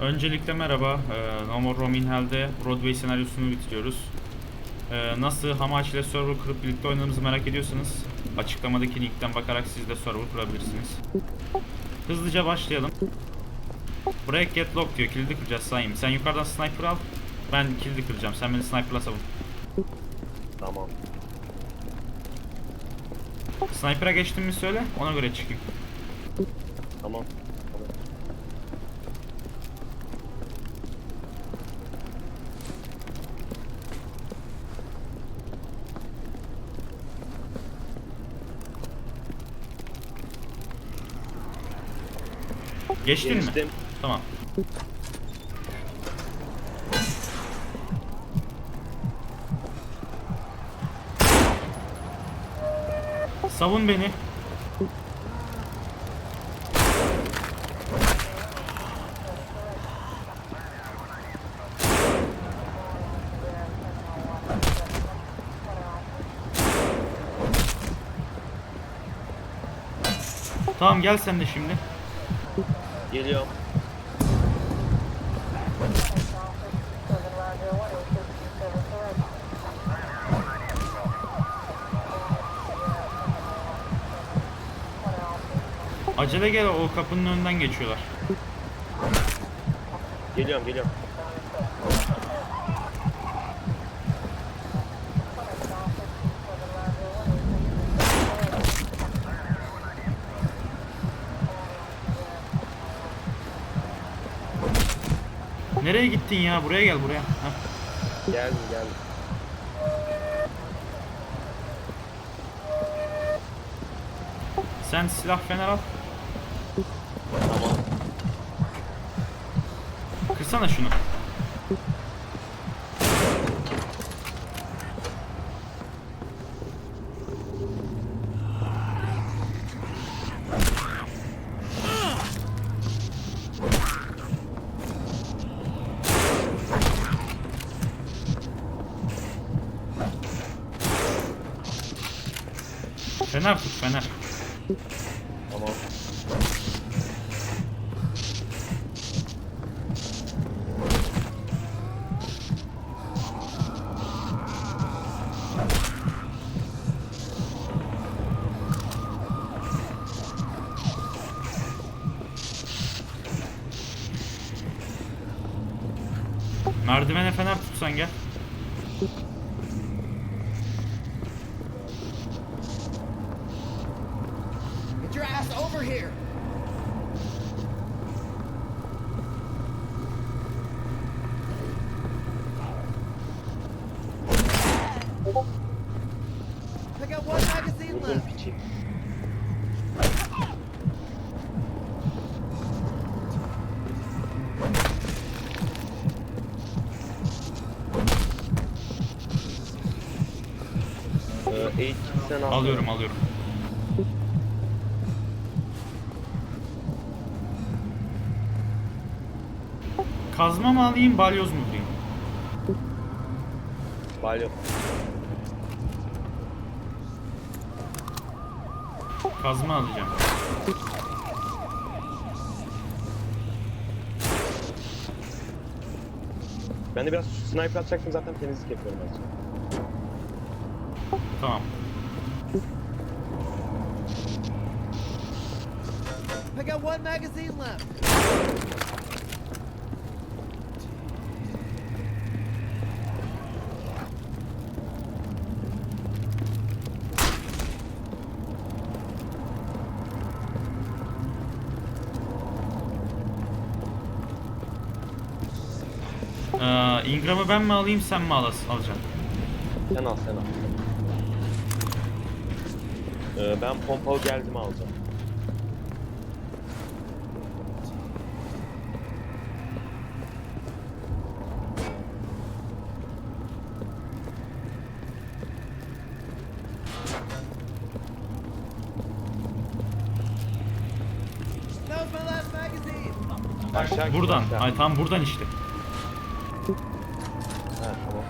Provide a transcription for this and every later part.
Öncelikle merhaba. Ee, No More Roam in Hell'de Broadway senaryosunu bitiriyoruz. Ee, nasıl Hamachi ile server kurup birlikte oynadığımızı merak ediyorsanız açıklamadaki linkten bakarak siz de server kurabilirsiniz. Hızlıca başlayalım. Break get lock diyor. Kilidi kıracağız sayayım. Sen yukarıdan sniper al. Ben kilidi kıracağım. Sen beni sniperla savun. Tamam. Sniper'a geçtim mi söyle. Ona göre çıkayım. Tamam. Geçtin mi? Geçtim. Tamam. Savun beni. Tamam gel sen de şimdi. Geliyorum. Acele gel o kapının önünden geçiyorlar. Geliyorum geliyorum. Nereye gittin ya? Buraya gel buraya. Heh. Geldim geldim. Sen silah fener al. Tamam. Kırsana şunu. Fener tut fener. Eğit sen al. Alıyorum alıyorum. Kazma mı alayım balyoz mu alayım? Balyo. Kazma alacağım. Ben de biraz sniper atacaktım zaten temizlik yapıyorum ben. Tamam. Got one magazine left. Ee, Ingram'ı ben mi alayım sen mi alasın, alacaksın? Sen al sen al. Ee, ben pompalı geldim alacağım. Buradan. Ay tam buradan işte. Ha, tamam.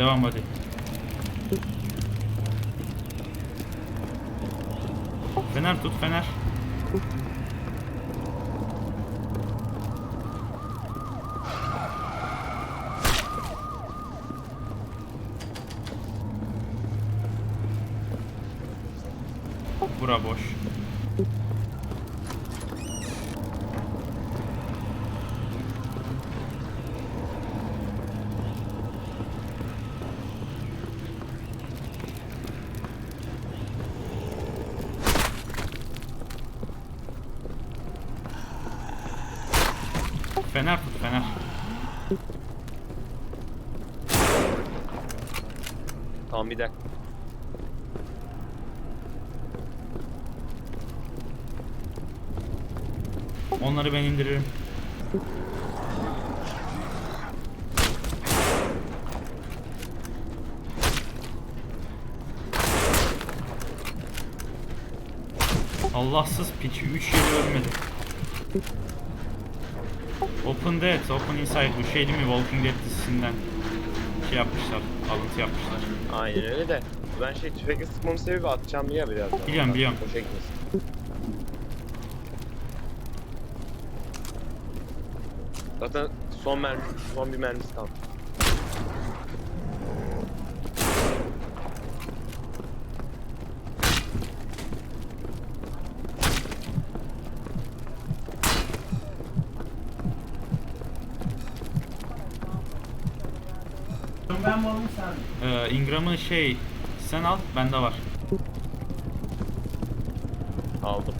Devam hadi. Fener tut fener. Bura boş. Fener. Tamam bir dakika. Onları ben indiririm. Allahsız piç 3 yeri ölmedi. Open Dead, Open Inside bu şey değil mi Walking Dead dizisinden şey yapmışlar, alıntı yapmışlar. Aynen öyle de. Ben şey tüfekle sıkmamın sebebi atacağım ya birazdan. Biliyorum, biliyorum. Boşa gitmesin. Zaten son mermi, son bir mermisi kaldı. Ee, Ingram'ı şey sen al, bende var. Aldım.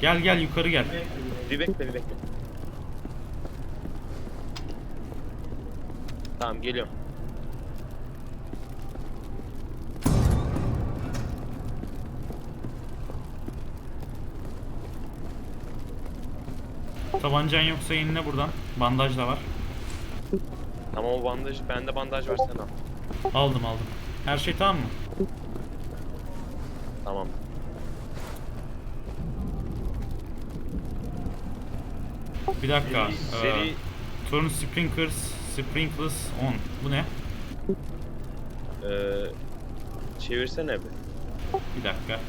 Gel gel yukarı gel. Bir bekle bir bekle. Tamam geliyorum. Tabancan yoksa yenile buradan. Bandaj da var. Tamam o bandaj, bende bandaj var sen al. Aldım aldım. Her şey tamam mı? Tamam. Bir dakika. Seri Ee, turn sprinklers, sprinklers on. Bu ne? eee çevirsene bir. Bir dakika.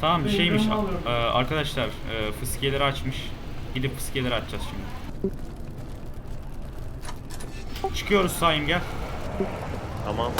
Tamam şeymiş. Ee, arkadaşlar e, fıskiyeleri açmış. Gidip fıskiyeleri açacağız şimdi. Çıkıyoruz Saim gel. Tamam.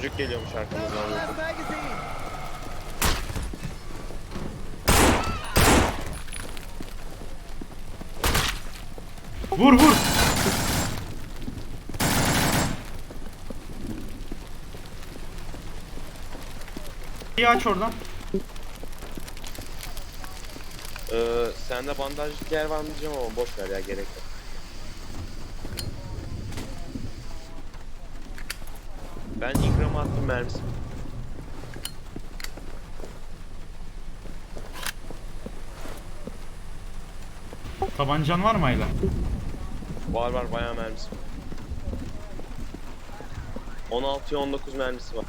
Çocuk geliyormuş arkamızdan. Vur vur. İyi aç oradan. Ee, sende bandajlık yer var mı diyeceğim ama boş ver ya gerek yok. Ben Ingram'a attım mermisi. Tabancan var mı Ayla? Var var bayağı mermisi var. 16'ya 19 mermisi var.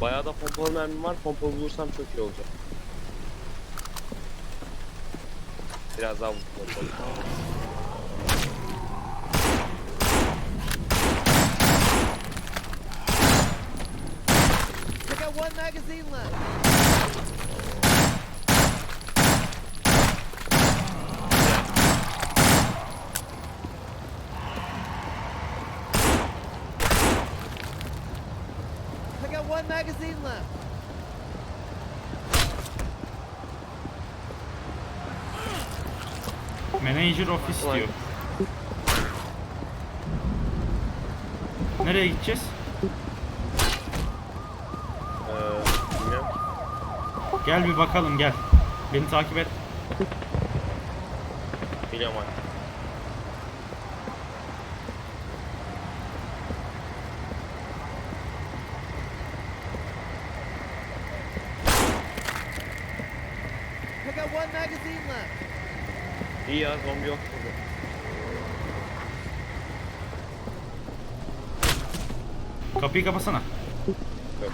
Bayağı da pompalı mermim var. Pompalı bulursam çok iyi olacak. Biraz daha pompalı. I got one magazine left. I got one magazine left. Manager Ulan. diyor. Nereye gideceğiz? Ee. Gel bir bakalım gel. Beni takip et. Biliyorum abi. I got one magazine left. İyi ya zombi yok burada. Kapıyı kapasana. Yok.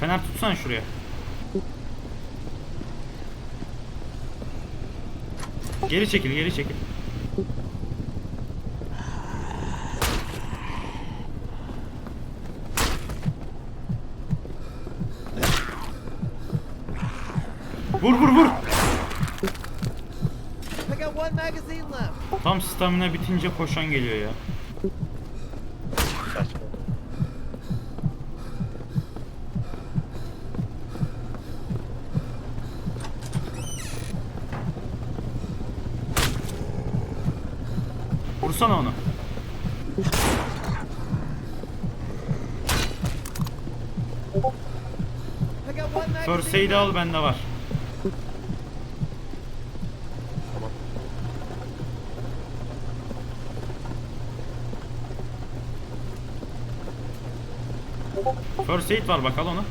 Fener tutsan şuraya. Geri çekil, geri çekil. Vur vur vur. I got one magazine left. Tam stamina bitince koşan geliyor ya. Saçma. Vursana onu. First aid'i al bende var. First aid var bak al onu.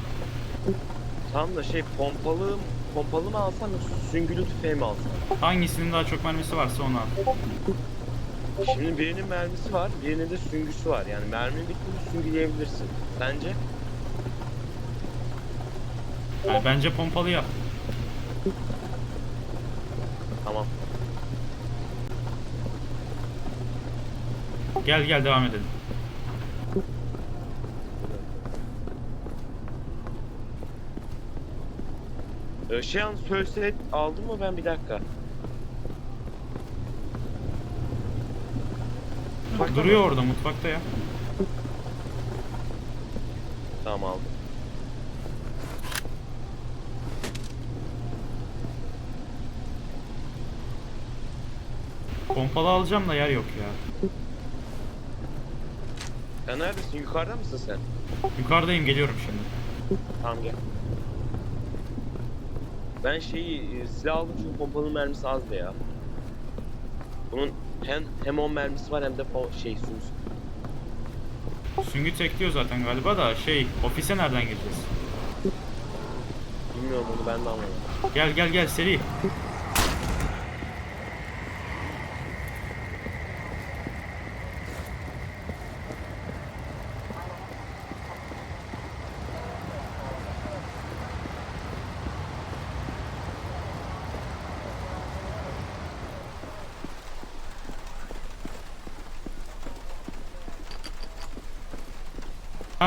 Tam da şey pompalı pompalı mı alsam yoksa süngülü tüfeği mi alsam? Hangisinin daha çok mermisi varsa onu al. Şimdi birinin mermisi var, birinin de süngüsü var. Yani mermi bitti süngüleyebilirsin. Sence? Yani bence pompalı yap. Tamam. Gel gel devam edelim. Ee, şey an Sölset aldım mı ben bir dakika. Mutfakta Duruyor mı? orada mutfakta ya. Tamam aldım. Pompalı alacağım da yer yok ya. Sen neredesin? Yukarıda mısın sen? Yukarıdayım geliyorum şimdi. Tamam gel. Ben şeyi e, silah aldım çünkü pompalının mermisi azdı ya. Bunun hem hem 10 mermisi var hem de şey süngüsü. Süngü tekliyor zaten galiba da şey ofise nereden gireceğiz? Bilmiyorum onu ben de anlamadım. Gel gel gel seri.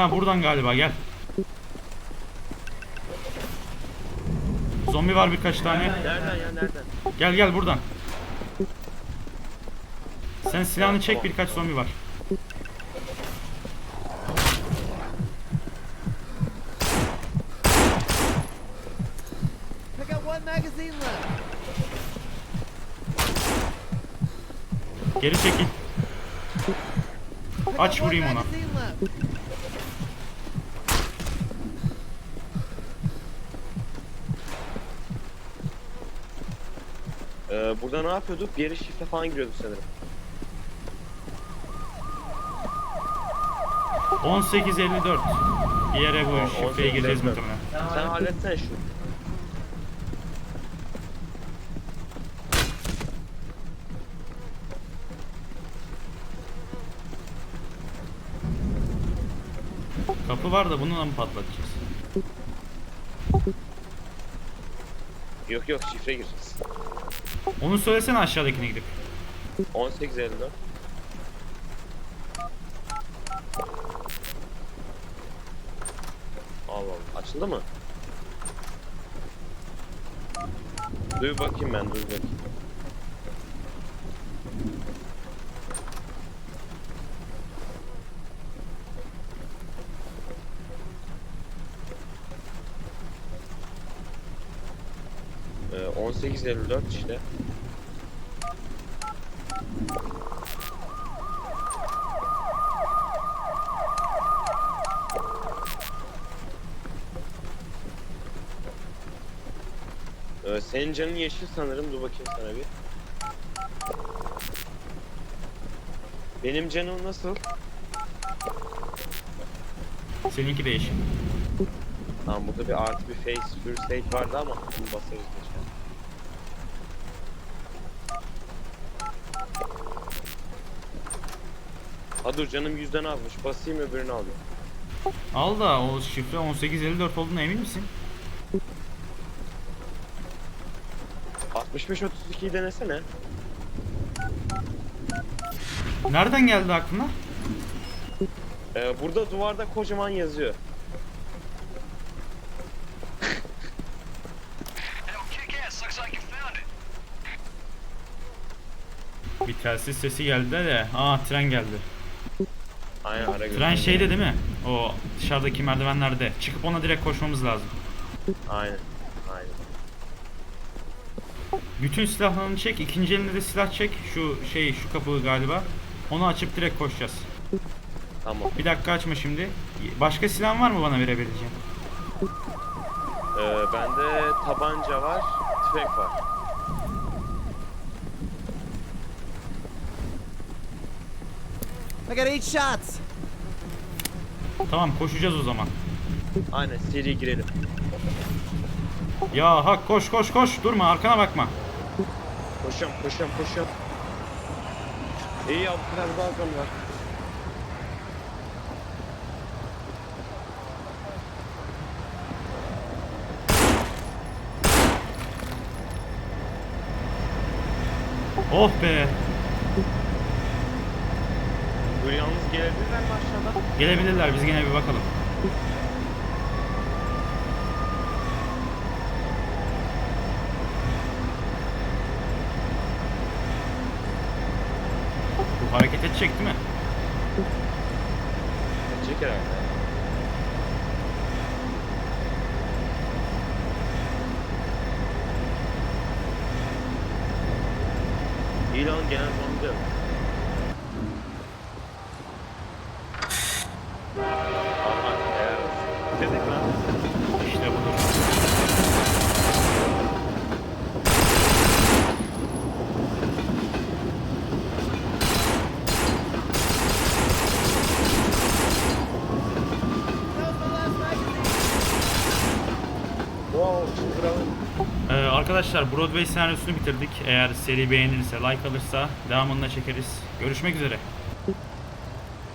Ha buradan galiba gel. Zombi var birkaç tane. Nereden ya nereden? Gel gel buradan. Sen silahını çek birkaç zombi var. Geri çekil. Aç vurayım ona. magazine left. Ee, burada ne yapıyorduk? Yere şifre falan giriyorduk sanırım. 1854. Bir yere bu şifreye gireceğiz 1854. muhtemelen. Sen halletsene şu. Kapı var da bununla mı patlatacağız? Yok yok şifre gireceğiz. Onu söylesene aşağıdakine gidip. 1854. Allah Allah. Açıldı mı? Dur bakayım ben dur bakayım. Ee, 1854 işte. Ee, senin canın yeşil sanırım. Dur bakayım sana bir. Benim canım nasıl? Seninki değişik. Tamam burada bir artı bir face first stage vardı ama bunu basarız dur canım yüzden azmış. Basayım öbürünü alayım. Al da o şifre 1854 olduğuna emin misin? 65-32'yi denesene. Nereden geldi aklına? Ee, burada duvarda kocaman yazıyor. Bir telsiz sesi geldi de. Aa tren geldi. Ara Tren şeyde değil mi? O dışarıdaki merdivenlerde. Çıkıp ona direkt koşmamız lazım. Aynen. Aynen. Bütün silahlarını çek. ikinci elinde de silah çek. Şu şey şu kapı galiba. Onu açıp direkt koşacağız. Tamam. Bir dakika açma şimdi. Başka silah var mı bana verebileceğin? Ee, bende tabanca var, tüfek var. I got eight shots. Tamam koşacağız o zaman. Aynen seri girelim. Ya hak koş koş koş. Durma arkana bakma. Koşuyorum, koşuyorum, koşuyorum. İyi ya balkon var. Oh be. Dur yalnız gelebilirler mi aşağıdan? Gelebilirler biz gene bir bakalım. Bu hareket edecek değil mi? Edecek herhalde. Lan genel yok. Arkadaşlar Broadway senaryosunu bitirdik. Eğer seri beğenilirse, like alırsa devamını da çekeriz. Görüşmek üzere.